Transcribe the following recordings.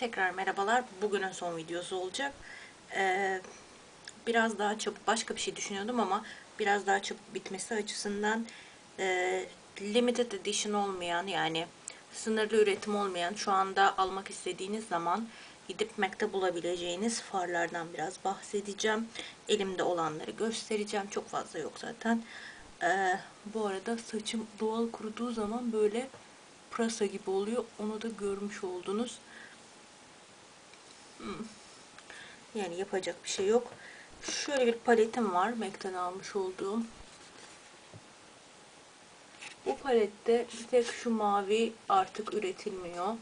Tekrar merhabalar. Bugünün son videosu olacak. Ee, biraz daha çabuk başka bir şey düşünüyordum ama biraz daha çabuk bitmesi açısından e, limited edition olmayan yani sınırlı üretim olmayan şu anda almak istediğiniz zaman gidip Mac'te bulabileceğiniz farlardan biraz bahsedeceğim. Elimde olanları göstereceğim. Çok fazla yok zaten. Ee, bu arada saçım doğal kuruduğu zaman böyle pırasa gibi oluyor. Onu da görmüş oldunuz. Yani yapacak bir şey yok. Şöyle bir paletim var. Mac'ten almış olduğum. Bu palette bir tek şu mavi artık üretilmiyor.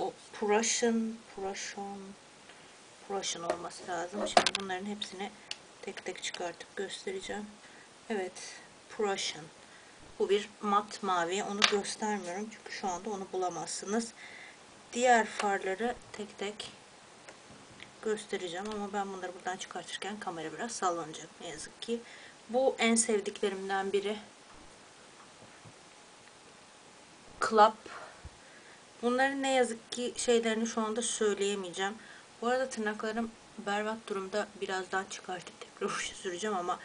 O Prussian, Prussian, Prussian olması lazım. Şimdi bunların hepsini tek tek çıkartıp göstereceğim. Evet, Prussian. Bu bir mat mavi. Onu göstermiyorum çünkü şu anda onu bulamazsınız. Diğer farları tek tek göstereceğim ama ben bunları buradan çıkartırken kamera biraz sallanacak ne yazık ki. Bu en sevdiklerimden biri. Club. Bunların ne yazık ki şeylerini şu anda söyleyemeyeceğim. Bu arada tırnaklarım berbat durumda. Birazdan çıkartıp tekrar ışık süreceğim ama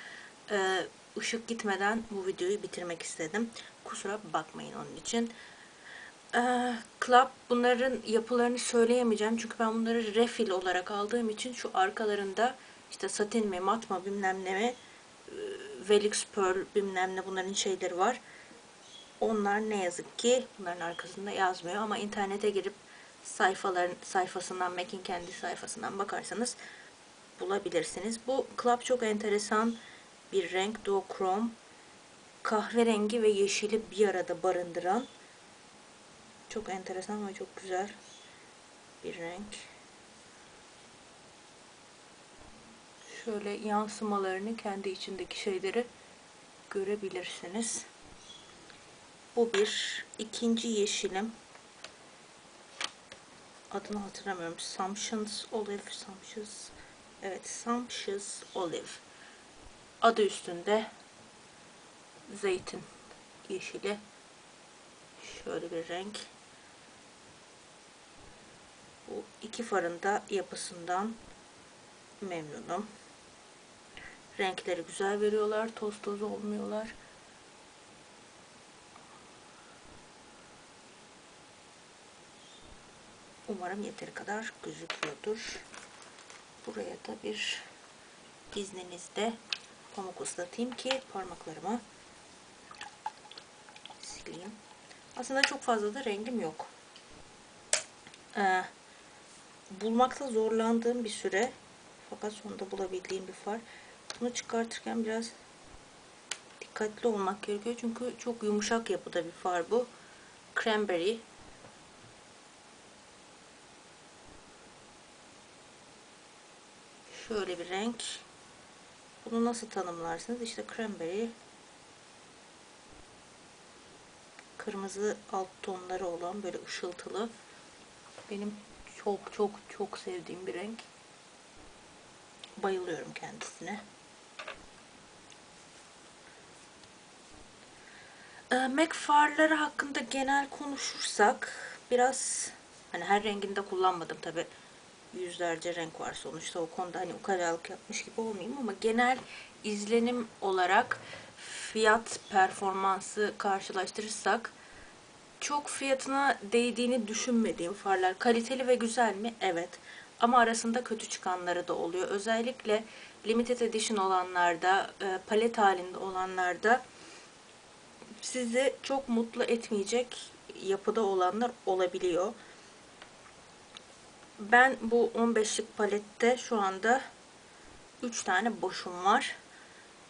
e, ışık gitmeden bu videoyu bitirmek istedim. Kusura bakmayın onun için. Ee, Club bunların yapılarını söyleyemeyeceğim çünkü ben bunları refill olarak aldığım için şu arkalarında işte satin mi mat mı bilmem ne mi Velix Pearl bilmem ne bunların şeyleri var. Onlar ne yazık ki bunların arkasında yazmıyor ama internete girip sayfaların sayfasından Mac'in kendi sayfasından bakarsanız bulabilirsiniz. Bu Club çok enteresan bir renk duochrome kahverengi ve yeşili bir arada barındıran çok enteresan ve çok güzel bir renk. Şöyle yansımalarını kendi içindeki şeyleri görebilirsiniz. Bu bir. ikinci yeşilim. Adını hatırlamıyorum. Sumptions Olive. Sumptions. Evet. Sumptuous Olive. Adı üstünde zeytin yeşili. Şöyle bir renk. Bu iki farın da yapısından memnunum. Renkleri güzel veriyorlar. Toz toz olmuyorlar. Umarım yeteri kadar gözüküyordur. Buraya da bir izninizde pamuk ıslatayım ki parmaklarımı sileyim. Aslında çok fazla da rengim yok. Ee, bulmakta zorlandığım bir süre fakat sonunda bulabildiğim bir far. Bunu çıkartırken biraz dikkatli olmak gerekiyor. Çünkü çok yumuşak yapıda bir far bu. Cranberry. Şöyle bir renk. Bunu nasıl tanımlarsınız? İşte cranberry kırmızı alt tonları olan böyle ışıltılı benim çok çok çok sevdiğim bir renk. Bayılıyorum kendisine. Ee, Mac farları hakkında genel konuşursak biraz hani her renginde kullanmadım tabi yüzlerce renk var sonuçta o konuda hani ukalalık yapmış gibi olmayayım ama genel izlenim olarak fiyat performansı karşılaştırırsak çok fiyatına değdiğini düşünmediğim farlar. Kaliteli ve güzel mi? Evet. Ama arasında kötü çıkanları da oluyor. Özellikle limited edition olanlarda, e, palet halinde olanlarda sizi çok mutlu etmeyecek yapıda olanlar olabiliyor. Ben bu 15'lik palette şu anda 3 tane boşum var.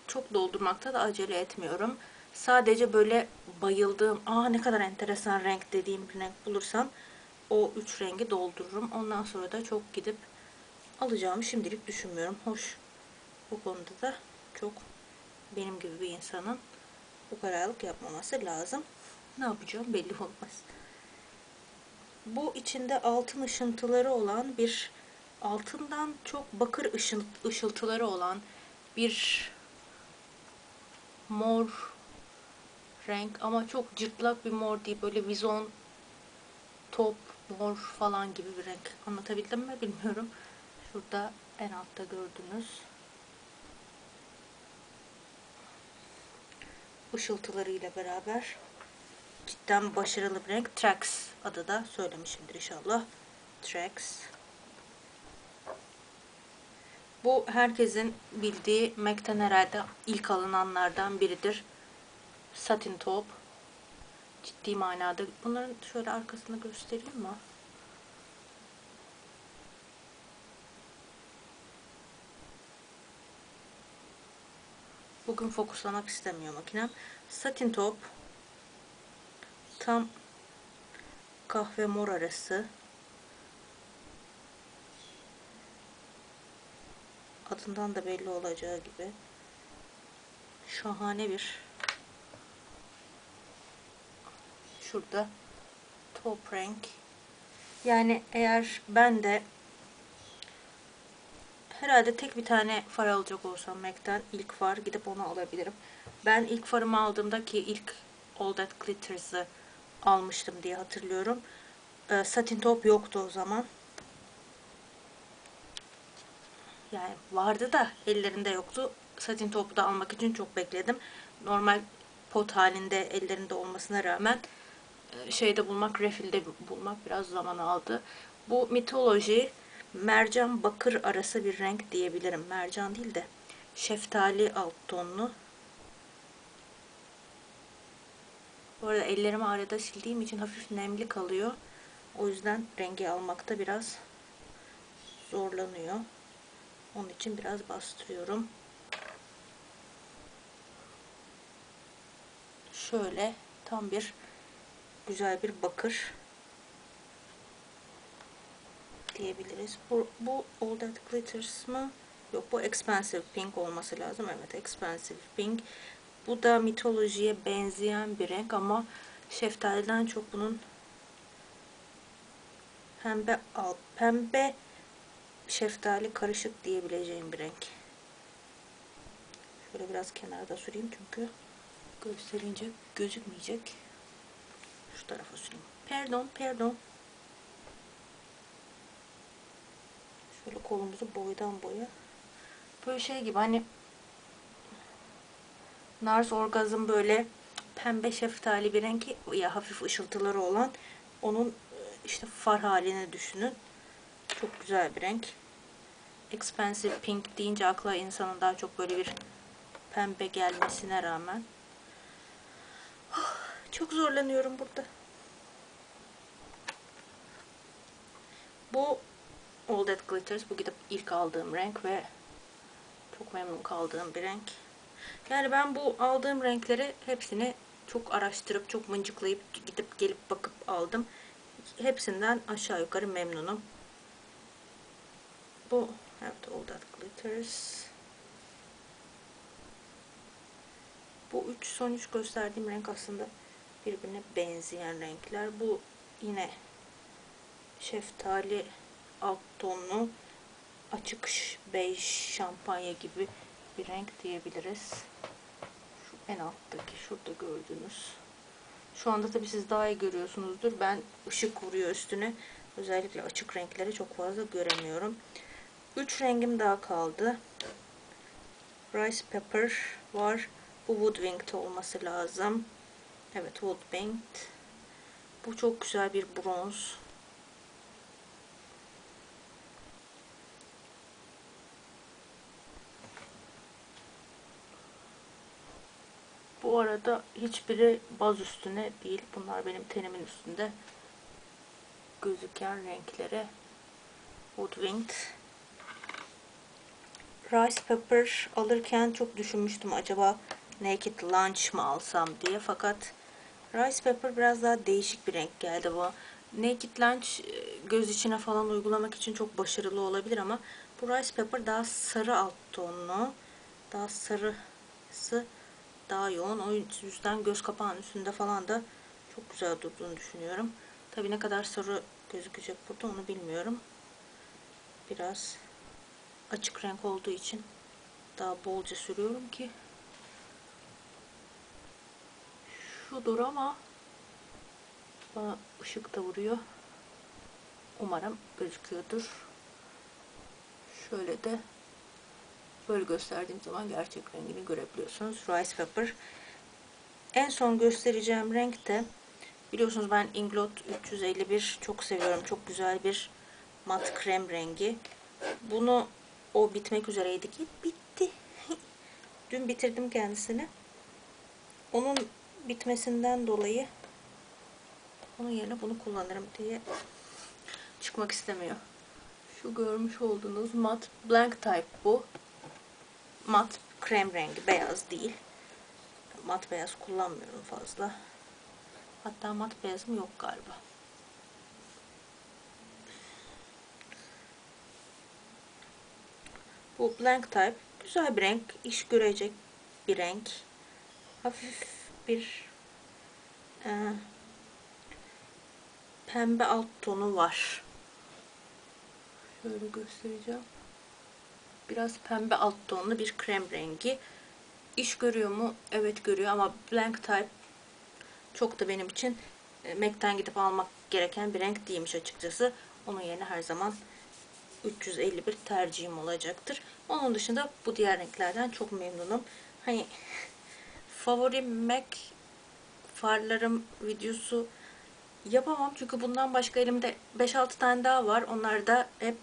Çok doldurmakta da acele etmiyorum. Sadece böyle bayıldığım, aa ne kadar enteresan renk dediğim bir renk bulursam o üç rengi doldururum. Ondan sonra da çok gidip alacağımı şimdilik düşünmüyorum. Hoş. Bu konuda da çok benim gibi bir insanın bu kararlılık yapmaması lazım. Ne yapacağım belli olmaz. Bu içinde altın ışıntıları olan bir altından çok bakır ışıltıları olan bir mor renk ama çok cırtlak bir mor değil böyle vizon top, mor falan gibi bir renk. Anlatabildim mi bilmiyorum. Şurada en altta gördünüz. Işıltılarıyla beraber cidden başarılı bir renk. Trax adı da söylemişimdir inşallah. Trax. Bu herkesin bildiği MAC'ten herhalde ilk alınanlardan biridir. Satin top. Ciddi manada. Bunların şöyle arkasını göstereyim mi? Bugün fokuslamak istemiyor makinem. Satin top. Tam kahve mor arası. Adından da belli olacağı gibi. Şahane bir şurada top renk. Yani eğer ben de herhalde tek bir tane far alacak olsam MAC'ten ilk far gidip onu alabilirim. Ben ilk farımı aldığımda ki ilk All That Glitters'ı almıştım diye hatırlıyorum. Ee, satin top yoktu o zaman. Yani vardı da ellerinde yoktu. Satin topu da almak için çok bekledim. Normal pot halinde ellerinde olmasına rağmen şeyde bulmak, refilde bulmak biraz zaman aldı. Bu mitoloji mercan bakır arası bir renk diyebilirim. Mercan değil de şeftali alt tonlu. Bu arada ellerimi arada sildiğim için hafif nemli kalıyor. O yüzden rengi almakta biraz zorlanıyor. Onun için biraz bastırıyorum. Şöyle tam bir güzel bir bakır diyebiliriz. Bu, bu All That Glitters mı? Yok bu Expensive Pink olması lazım. Evet Expensive Pink. Bu da mitolojiye benzeyen bir renk ama şeftaliden çok bunun pembe al pembe şeftali karışık diyebileceğim bir renk. Şöyle biraz kenarda süreyim çünkü gösterince gözükmeyecek. Şu tarafa süreyim. Pardon, pardon. Şöyle kolumuzu boydan boya. Böyle şey gibi hani Nars Orgazm böyle pembe şeftali bir renk ya hafif ışıltıları olan onun işte far halini düşünün. Çok güzel bir renk. Expensive Pink deyince akla insanın daha çok böyle bir pembe gelmesine rağmen. Çok zorlanıyorum burada. Bu All That Glitters. Bu gidip ilk aldığım renk ve çok memnun kaldığım bir renk. Yani ben bu aldığım renkleri hepsini çok araştırıp, çok mıncıklayıp gidip gelip bakıp aldım. Hepsinden aşağı yukarı memnunum. Bu evet All That Glitters. Bu üç son üç gösterdiğim renk aslında birbirine benzeyen renkler. Bu yine şeftali alt tonlu açık bej şampanya gibi bir renk diyebiliriz. Şu en alttaki şurada gördüğünüz. Şu anda tabi siz daha iyi görüyorsunuzdur. Ben ışık vuruyor üstüne. Özellikle açık renkleri çok fazla göremiyorum. 3 rengim daha kaldı. Rice Pepper var. Bu Woodwinged olması lazım. Evet Woodwinged. Bu çok güzel bir bronz. Bu arada hiçbiri baz üstüne değil. Bunlar benim tenimin üstünde gözüken renkleri. Woodwinged. Rice Pepper alırken çok düşünmüştüm acaba Naked Lunch mı alsam diye. Fakat Rice Pepper biraz daha değişik bir renk geldi bu. Naked Lunch e, göz içine falan uygulamak için çok başarılı olabilir ama bu Rice Pepper daha sarı alt tonlu. Daha sarısı daha yoğun. O yüzden göz kapağının üstünde falan da çok güzel durduğunu düşünüyorum. Tabi ne kadar sarı gözükecek burada onu bilmiyorum. Biraz açık renk olduğu için daha bolca sürüyorum ki şudur ama bana ışık da vuruyor. Umarım gözüküyordur. Şöyle de böyle gösterdiğim zaman gerçek rengini görebiliyorsunuz. Rice Pepper. En son göstereceğim renk de biliyorsunuz ben Inglot 351 çok seviyorum. Çok güzel bir mat krem rengi. Bunu o bitmek üzereydi ki bitti. Dün bitirdim kendisini. Onun bitmesinden dolayı onun yerine bunu kullanırım diye çıkmak istemiyor. Şu görmüş olduğunuz mat blank type bu. Mat krem rengi beyaz değil. Mat beyaz kullanmıyorum fazla. Hatta mat beyazım yok galiba. Bu blank type güzel bir renk, iş görecek bir renk. Hafif bir e, pembe alt tonu var. Şöyle göstereceğim. Biraz pembe alt tonlu bir krem rengi. İş görüyor mu? Evet görüyor ama blank type çok da benim için e, MAC'ten gidip almak gereken bir renk değilmiş açıkçası. Onun yerine her zaman 351 tercihim olacaktır. Onun dışında bu diğer renklerden çok memnunum. Hani favori MAC farlarım videosu yapamam. Çünkü bundan başka elimde 5-6 tane daha var. Onlar da hep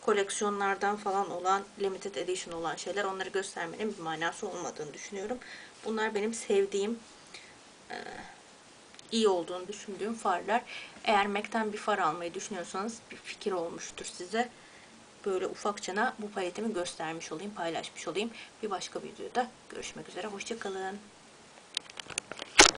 koleksiyonlardan falan olan, limited edition olan şeyler. Onları göstermenin bir manası olmadığını düşünüyorum. Bunlar benim sevdiğim, e, iyi olduğunu düşündüğüm farlar. Eğer MAC'ten bir far almayı düşünüyorsanız bir fikir olmuştur size. Böyle ufakçana bu paletimi göstermiş olayım, paylaşmış olayım. Bir başka videoda görüşmek üzere. Hoşçakalın.